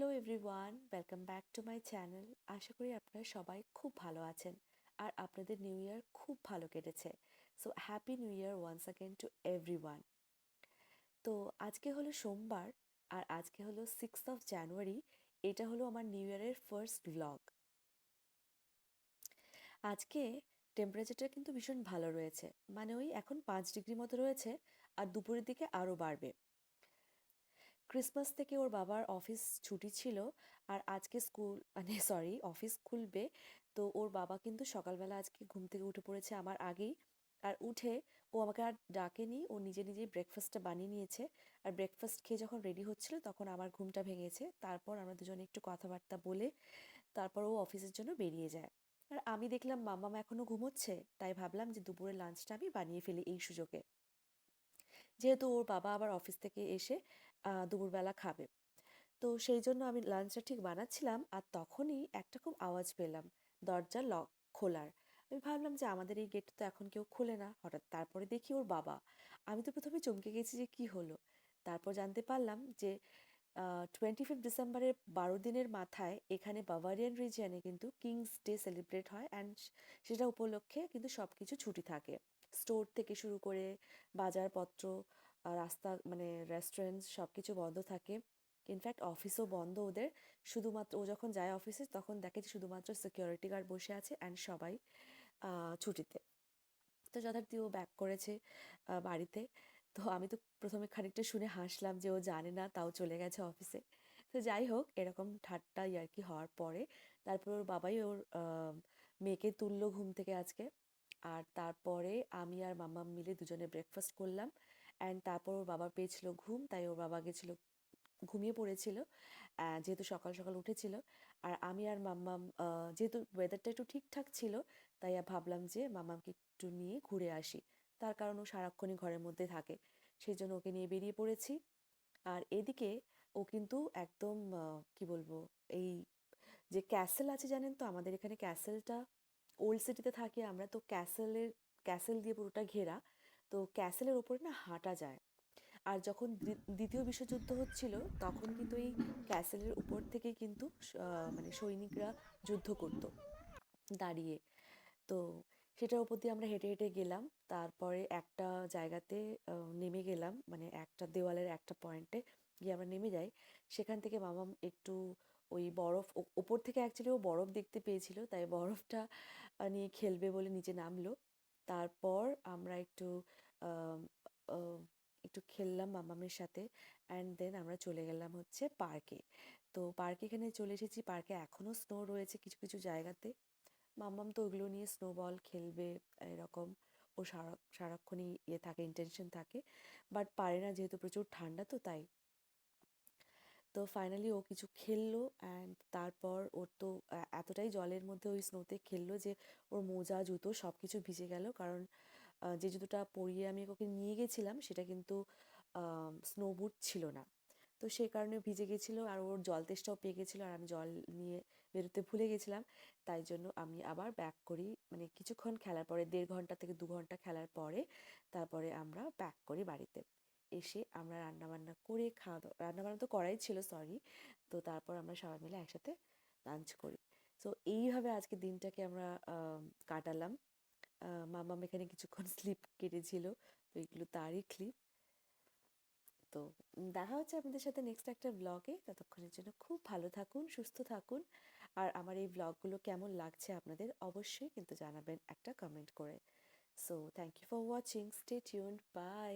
Hello everyone welcome back to my channel আশা করি আপনারা সবাই খুব ভালো আছেন আর আপনাদের নিউ ইয়ার খুব ভালো কেটেছে। So happy new year once again to everyone তো আজকে হলো সোমবার আর আজকে হলো সিক্স অফ জানুয়ারি এটা হলো আমার নিউ ইয়ারের ফার্স্ট ব্লগ আজকে টেম্পারেচারটা কিন্তু ভীষণ ভালো রয়েছে। মানে ওই এখন পাঁচ ডিগ্রি মতো রয়েছে আর দুপুরের দিকে আরও বাড়বে। ক্রিসমাস থেকে ওর বাবার অফিস ছুটি ছিল আর আজকে স্কুল মানে সরি অফিস খুলবে। তো ওর বাবা কিন্তু সকালবেলা আজকে ঘুম থেকে উঠে পড়েছে আমার আগেই। আর উঠে ও আমাকে আর ডাকেনি, ও নিজে নিজেই ব্রেকফাস্টটা বানিয়ে নিয়েছে। আর ব্রেকফাস্ট খেয়ে যখন রেডি হচ্ছিল তখন আমার ঘুমটা ভেঙেছে। তারপর আমরা দুজনে একটু কথাবার্তা বলে তারপর ও অফিসের জন্য বেরিয়ে যায়। আর আমি দেখলাম মাম্মাম এখনও ঘুমোচ্ছে, তাই ভাবলাম যে দুপুরের লাঞ্চটা আমি বানিয়ে ফেলি এই সুযোগে। যেহেতু ওর বাবা আবার অফিস থেকে এসে দুপুরবেলা খাবে। তো সেই জন্য আমি লাঞ্চটা ঠিক বানাচ্ছিলাম আর তখনই একটা খুব আওয়াজ পেলাম দরজা লক খোলার। আমি ভাবলাম যে আমাদের এই গেট তো এখন কেউ খোলে না, হঠাৎ তারপরে দেখি ওর বাবা। আমি তো প্রথমে চমকে গেছি যে কি হলো? তারপর জানতে পারলাম যে টোয়েন্টি ফিফথ ডিসেম্বরের বারো দিনের মাথায় এখানে বাভারিয়ান রিজিয়ানে কিন্তু কিংস ডে সেলিব্রেট হয় অ্যান্ড সেটা উপলক্ষে কিন্তু সব কিছু ছুটি থাকে। স্টোর থেকে শুরু করে বাজারপত্র রাস্তা মানে রেস্টুরেন্টস সব কিছু বন্ধ থাকে। ইনফ্যাক্ট অফিসও বন্ধ ওদের। শুধুমাত্র ও যখন যায় অফিসে তখন দেখে যে শুধুমাত্র সিকিউরিটি গার্ড বসে আছে অ্যান্ড সবাই ছুটিতে। তো যথারীতি ও ব্যাক করেছে বাড়িতে। তো আমি তো প্রথমে খানিকটা শুনে হাসলাম যে ও জানে না, তাও চলে গেছে অফিসে তো যাই হোক, এরকম ঠাট্টা ইয়ার্কি হওয়ার পরে, তারপর ওর বাবাই ওর মেয়েকে তুললো ঘুম থেকে আজকে। আর তারপরে আমি আর মাম্মা মিলে দুজনে ব্রেকফাস্ট করলাম। অ্যান্ড তারপর ওর বাবা পেয়েছিল ঘুম, তাই ওর বাবা গেছিল, ঘুমিয়ে পড়েছিল। যেহেতু সকাল সকাল উঠেছিল, আর আমি আর মাম্মাম যেহেতু ওয়েদারটা একটু ঠিকঠাক ছিল, তাই ভাবলাম যে মাম্মামকে একটু নিয়ে ঘুরে আসি। তার কারণ ও সারাক্ষণই ঘরের মধ্যে থাকে সেই জন্য ওকে নিয়ে বেরিয়ে পড়েছি। আর এদিকে ও কিন্তু একদম কি বলব, এই যে ক্যাসেল আছে জানেন তো, আমাদের এখানে ক্যাসেলটা ওল্ড সিটিতে থাকি, আমরা তো ক্যাসেলের ক্যাসেল দিয়ে পুরোটা ঘেরা। তো ক্যাসেলের ওপরে না হাঁটা যায়। আর যখন দ্বিতীয় বিশ্বযুদ্ধ হচ্ছিল, তখন কিন্তু এই ক্যাসেলের উপর থেকে কিন্তু মানে সৈনিকরা যুদ্ধ করতো দাঁড়িয়ে। তো সেটার উপর দিয়ে আমরা হেঁটে হেঁটে গেলাম। তারপরে একটা জায়গাতে নেমে গেলাম। মানে একটা দেওয়ালের একটা পয়েন্টে গিয়ে আমরা নেমে যাই। সেখান থেকে মামাম একটু ওই বরফ ওপর থেকে অ্যাকচুয়ালি ও বরফ দেখতে পেয়েছিল। তাই বরফটা নিয়ে খেলবে বলে নিচে নামলো। তারপর আমরা একটু একটু খেললাম মামামের সাথে অ্যান্ড দেন আমরা চলে গেলাম হচ্ছে পার্কে। তো পার্কে এখানে চলে এসেছি, পার্কে এখনও স্নো রয়েছে কিছু কিছু জায়গাতে। মাম্মাম তো ওগুলো নিয়ে স্নোবল খেলবে, এরকম ও সারা, সারাক্ষণই ইয়ে থাকে ইন্টেনশন থাকে। বাট পারে না যেহেতু প্রচুর ঠান্ডা তো তাই তো ফাইনালি ও কিছু খেললো অ্যান্ড তারপর ওর তো এতটাই জলের মধ্যে ওই স্নোতে খেললো যে ওর মোজা, জুতো সব কিছু ভিজে গেল। কারণ যে জুতোটা পরিয়ে আমি ওকে নিয়ে গেছিলাম সেটা কিন্তু স্নো বুট ছিল না। তো সেই কারণে ভিজে গেছিল আর ওর জল তেষ্টাও পেয়ে গেছিল আর আমি জল নিয়ে বেরোতে ভুলে গেছিলাম। তাই জন্য আমি আবার ব্যাক করি। মানে কিছুক্ষণ খেলার পরে, দেড় ঘণ্টা থেকে দু ঘণ্টা খেলার পরে তারপরে আমরা ব্যাক করি বাড়িতে। এসে আমরা রান্নাবান্না করে খাওয়া দাওয়া, রান্নাবান্না তো করাই ছিল সরি তো তারপর আমরা সবাই মিলে একসাথে লাঞ্চ করি। সো এইভাবে আজকে দিনটাকে আমরা কাটালাম। মামাম এখানে কিছুক্ষণ স্লিপ কেটেছিল, তো এগুলো তারই ক্লিপ তো দেখা হচ্ছে আপনাদের সাথে নেক্সট একটা ব্লগে ততক্ষণের জন্য খুব ভালো থাকুন, সুস্থ থাকুন। আর আমার এই ব্লগগুলো কেমন লাগছে আপনাদের অবশ্যই কিন্তু জানাবেন একটা কমেন্ট করে। So thank you for watching stay tuned bye